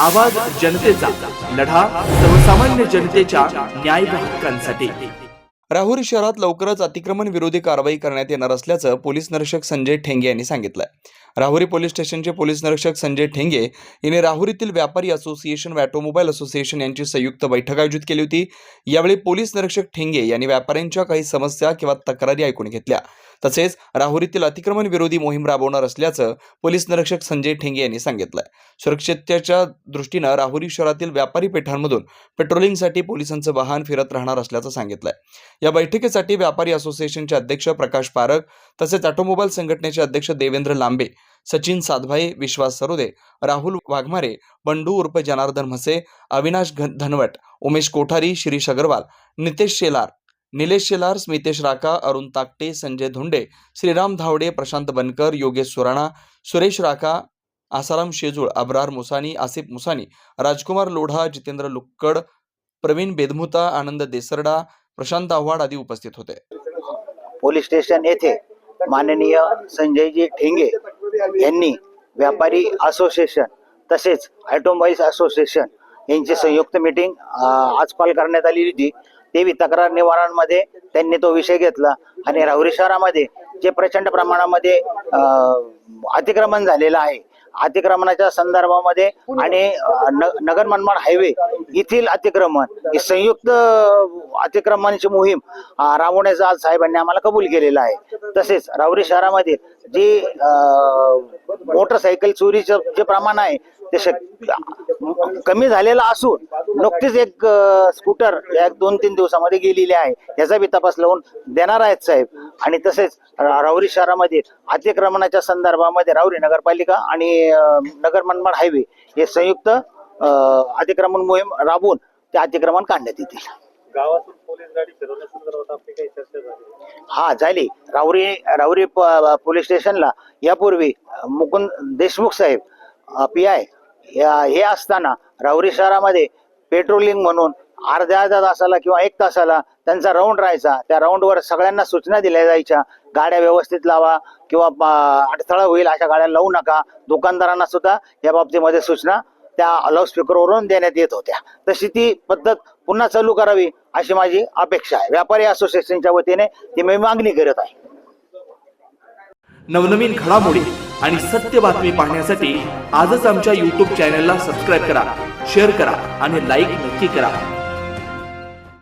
आवाज जनतेचा लढा सर्वसामान्य जनतेच्या न्याय हक्कांसाठी. राहुरी शहरात लवकरच अतिक्रमण विरोधी कारवाई करण्यात येणार असल्याचं पोलीस निरीक्षक संजय ठेंगे यांनी सांगितलं राहुरी पोलीस स्टेशनचे पोलीस निरीक्षक संजय ठेंगे यांनी राहुरीतील व्यापारी असोसिएशन व ऑटोमोबाईल असोसिएशन यांची संयुक्त बैठक आयोजित केली होती. यावेळी पोलीस निरीक्षक ठेंगे यांनी व्यापाऱ्यांच्या काही समस्या किंवा तक्रारी ऐकून घेतल्या. तसेच राहुरीतील अतिक्रमण विरोधी मोहीम राबवणार असल्याचं पोलीस निरीक्षक संजय ठेंगे यांनी सांगितलंय. सुरक्षिततेच्या दृष्टीनं राहुरी शहरातील व्यापारी पेठांमधून पेट्रोलिंगसाठी पोलिसांचं वाहन फिरत राहणार असल्याचं सांगितलंय. या बैठकीसाठी व्यापारी असोसिएशनचे अध्यक्ष प्रकाश पारख तसेच ऑटोमोबाईल संघटनेचे अध्यक्ष देवेंद्र लांबे सचिन साधभाई विश्वास सरोदे राहुल वाघमारे बंडू उर्फ जनार्दन म्हसे अविनाश धनवट उमेश कोठारी शिरीष अग्रवाल नितेश शेलार निलेश शेलार स्मितेश राका अरुण ताकटे संजय धोंडे श्रीराम धावडे प्रशांत बनकर योगेश सुराणा सुरेश राका आसाराम शेजूळ अब्रार मुसानी आसिफ मुसानी राजकुमार लोढा जितेंद्र लुक्कड प्रवीण बेदमुता आनंद देसरडा प्रशांत आव्हाड आदी उपस्थित होते. पोलीस स्टेशन येथे माननीय संजयजी ठेंगे यांनी व्यापारी असोसिएशन तसेच ऑटोमोबाईल्स असोसिएशन यांची संयुक्त मीटिंग आज कॉल करण्यात आलेली होती. तेवी तक्रार निवारणामध्ये त्यांनी तो विषय घेतला. आणि राहुरी शहरामध्ये जे प्रचंड प्रमाणामध्ये अतिक्रमण झालेलं आहे. अतिक्रमणाच्या संदर्भामध्ये आणि नगर मनमाड हायवे येथील अतिक्रमण ही संयुक्त अतिक्रमणाची मोहीम राबवण्याचं आज साहेबांनी आम्हाला कबूल केलेलं आहे. तसेच राहुरी शहरामध्ये जे मोटरसायकल चोरीचं जे प्रमाण आहे ते कमी झालेलं असून नुकतीच एक स्कूटर या एक दोन तीन दिवसामध्ये गेलेली आहे. याचा बी तपास लावून देणार आहेत साहेब. आणि तसेच राहुरी शहरामध्ये अतिक्रमणाच्या संदर्भामध्ये राहुरी नगरपालिका आणि नगर मनमाड हायवे हे संयुक्त अतिक्रमण मोहीम राबवून ते अतिक्रमण काढण्यात येतील. गावातून पोलीस गाडी फिरवण्यासंदर्भात आपली काही चर्चा झाली. हा झाली. राहुरी राहुरी पोलीस स्टेशनला यापूर्वी मुकुंद देशमुख साहेब पी आय हे असताना राहुरी शहरामध्ये पेट्रोलिंग म्हणून अर्ध्या अर्ध्या तासाला किंवा एक तासाला त्यांचा राऊंड राहायचा. त्या राऊंडवर सगळ्यांना सूचना दिल्या जायच्या. गाड्या व्यवस्थित लावा किंवा अडथळा होईल अशा गाड्या लावू नका. दुकानदारांना सुद्धा या बाबतीमध्ये सूचना त्या लाऊडस्पीकरवरून देण्यात येत होत्या. तशी ती पद्धत पुन्हा चालू करावी अशी माझी अपेक्षा आहे. व्यापारी असोसिएशनच्या वतीने ती मी मागणी करत आहे. नवनवीन घडामोडी आणि सत्य बातमी पाहण्यासाठी आजच आमच्या युट्यूब चॅनलला सबस्क्राईब करा. शेअर करा आणि लाईक नक्की करा.